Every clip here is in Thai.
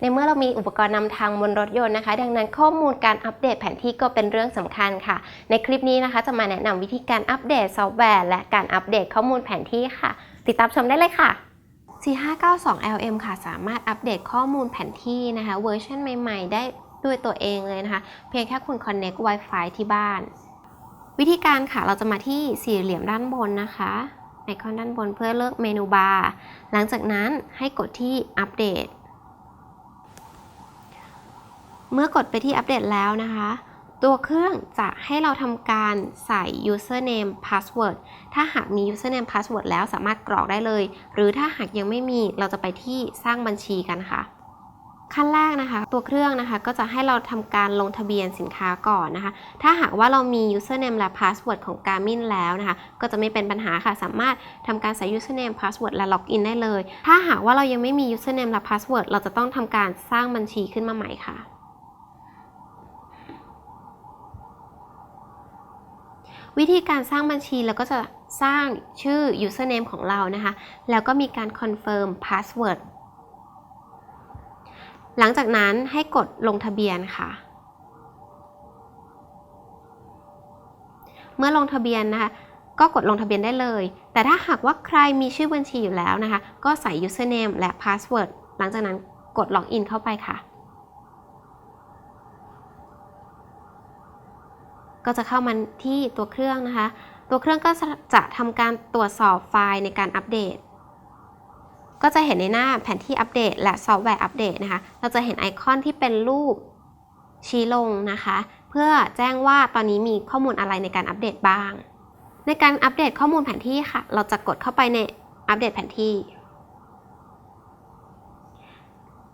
ในเมื่อเรามีอุปกรณ์นำทางบนรถยนต์นะคะ ดังนั้นข้อมูลการอัปเดตแผนที่ก็เป็นเรื่องสำคัญค่ะ ในคลิปนี้นะคะจะมาแนะนำวิธีการอัปเดตซอฟต์แวร์ และการอัปเดตข้อมูลแผนที่ค่ะ ติดตามชมได้เลยค่ะ 4592 LM ค่ะ สามารถอัปเดตข้อมูลแผนที่นะคะเวอร์ชันใหม่ ๆ ได้ด้วยตัวเองเลยนะคะ เพียงแค่คุณ Connect Wi-Fi ที่บ้าน วิธีการค่ะเราจะมาที่สี่เหลี่ยมด้านบนนะคะไอคอนด้านบนเพื่อเลือกเมนูบาร์ หลังจากนั้นให้กดที่อัปเดต เมื่อกดไปที่อัปเดตแล้วนะคะ ตัวเครื่องจะให้เราทำการใส่ username password ถ้าหากมี username password แล้วสามารถกรอกได้เลย หรือถ้าหากยังไม่มีเราจะไปที่สร้างบัญชีกันค่ะขั้นแรกนะคะ ตัวเครื่องนะคะก็จะให้เราทำการลงทะเบียนสินค้าก่อนนะคะ ถ้าหากว่าเรามี username และ password ของ Garmin แล้วนะคะ ก็จะไม่เป็นปัญหาค่ะ สามารถทำการใส่ username password และ login ได้เลย ถ้าหากว่าเรายังไม่มี username และ password เราจะต้องทำการสร้างบัญชีขึ้นมาใหม่ค่ะ วิธีการสร้างบัญชีเราก็จะสร้างชื่อ username ของเรานะคะ แล้วก็มีการ confirm password หลังจากนั้นให้กดลงทะเบียนค่ะ เมื่อลงทะเบียนนะคะก็กดลงทะเบียนได้เลย แต่ถ้าหากว่าใครมีชื่อบัญชีอยู่แล้วนะคะ ก็ใส่ username และ password หลังจากนั้นกด login เข้าไปค่ะ ก็จะเข้ามาที่ตัวเครื่องนะคะ ตัวเครื่องก็จะทำการตรวจสอบไฟล์ในการอัปเดต ก็จะเห็นในหน้าแผนที่อัปเดต และซอฟต์แวร์อัปเดตนะคะ เราจะเห็นไอคอนที่เป็นรูปชี้ลงนะคะ เพื่อแจ้งว่าตอนนี้มีข้อมูลอะไรในการอัปเดตบ้าง ในการอัปเดตข้อมูลแผนที่ค่ะ เราจะกดเข้าไปในอัปเดตแผนที่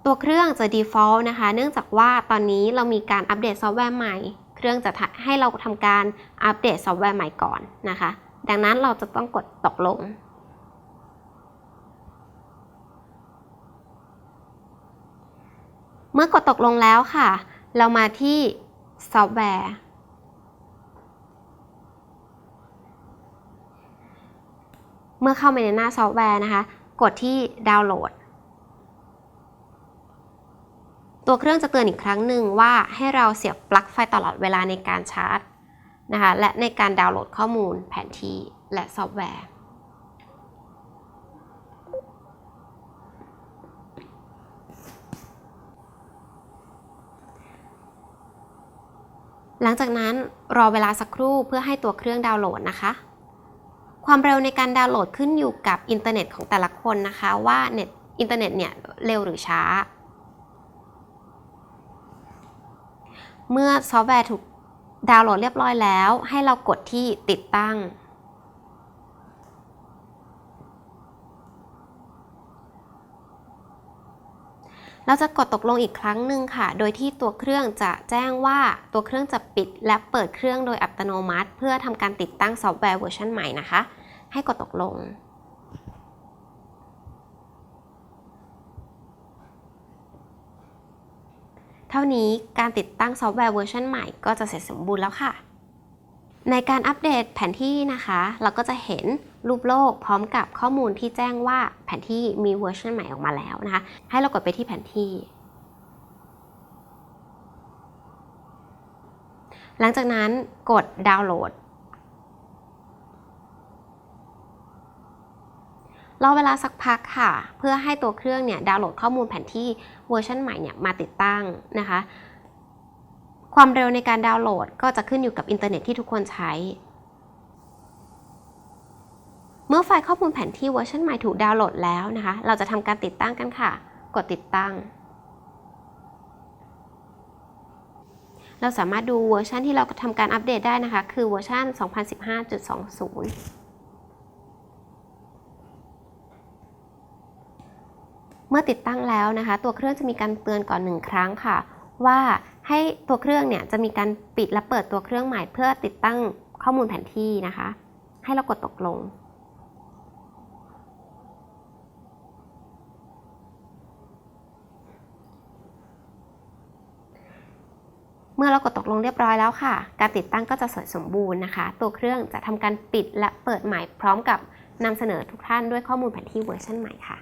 ตัวเครื่องจะ default นะคะ เนื่องจากว่าตอนนี้เรามีการอัปเดตซอฟต์แวร์ใหม่ เครื่องจะให้เราทำการอัปเดตซอฟต์แวร์ใหม่ก่อนนะคะ ดังนั้นเราจะต้องกดตกลง เมื่อกดตกลงแล้วค่ะ เรามาที่ซอฟต์แวร์เมื่อเข้ามาในหน้าซอฟต์แวร์นะคะ กดที่ดาวน์โหลด ตัวเครื่องจะเตือนอีกครั้งหนึ่งว่าให้เราเสียบปลั๊กไฟตลอดเวลาในการชาร์จนะคะและในการดาวน์โหลดข้อมูลแผนที่และซอฟต์แวร์ หลังจากนั้นรอเวลาสักครู่เพื่อให้ตัวเครื่องดาวน์โหลดนะคะ ความเร็วในการดาวน์โหลดขึ้นอยู่กับอินเทอร์เน็ตของแต่ละคนนะคะว่าเน็ตอินเทอร์เน็ตเนี่ยเร็วหรือช้า เมื่อซอฟต์แวร์ถูกดาวน์โหลดเรียบร้อยแล้ว ให้เรากดที่ติดตั้ง เราจะกดตกลงอีกครั้งหนึ่งค่ะ โดยที่ตัวเครื่องจะแจ้งว่าตัวเครื่องจะปิดและเปิดเครื่องโดยอัตโนมัติ เพื่อทำการติดตั้งซอฟต์แวร์เวอร์ชันใหม่นะคะ ให้กดตกลง ท่านี้การติดตั้งซอฟต์แวร์เวอร์ชันใหม่ก็จะเสร็จสมบูรณ์แล้วค่ะ ในการอัปเดตแผนที่นะคะ เราก็จะเห็นรูปโลกพร้อมกับข้อมูลที่แจ้งว่าแผนที่มีเวอร์ชันใหม่ออกมาแล้วนะคะ ให้เรากดไปที่แผนที่ หลังจากนั้นกดดาวน์โหลด รอเวลาสักพักค่ะ เพื่อให้ตัวเครื่องเนี่ยดาวน์โหลดข้อมูลแผนที่เวอร์ชันใหม่เนี่ยมาติดตั้งนะคะ ความเร็วในการดาวน์โหลดก็จะขึ้นอยู่กับอินเทอร์เน็ตที่ทุกคนใช้ เมื่อไฟล์ข้อมูลแผนที่เวอร์ชันใหม่ถูกดาวน์โหลดแล้วนะคะ เราจะทำการติดตั้งกันค่ะ กดติดตั้ง เราสามารถดูเวอร์ชันที่เราทำการอัปเดตได้นะคะ คือเวอร์ชัน2015.20 เมื่อติดตั้งแล้วนะคะ ตัวเครื่องจะมีการเตือนก่อนหนึ่งครั้งค่ะ ว่าให้ตัวเครื่องเนี่ยจะมีการปิดและเปิดตัวเครื่องใหม่เพื่อติดตั้งข้อมูลแผนที่นะคะ ให้เรากดตกลง เมื่อเรากดตกลงเรียบร้อยแล้วค่ะ การติดตั้งก็จะเสร็จสมบูรณ์นะคะ ตัวเครื่องจะทำการปิดและเปิดใหม่พร้อมกับนำเสนอทุกท่านด้วยข้อมูลแผนที่เวอร์ชันใหม่ค่ะ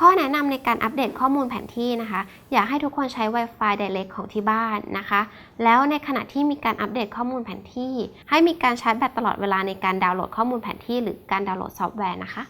ข้อแนะนำในการอัปเดตข้อมูลแผนที่นะคะ อยากให้ทุกคนใช้ Wi-Fi Direct ของที่บ้านนะคะ แล้วในขณะที่มีการอัปเดตข้อมูลแผนที่ ให้มีการชาร์จแบตตลอดเวลาในการดาวน์โหลดข้อมูลแผนที่ หรือการดาวน์โหลดซอฟต์แวร์นะคะ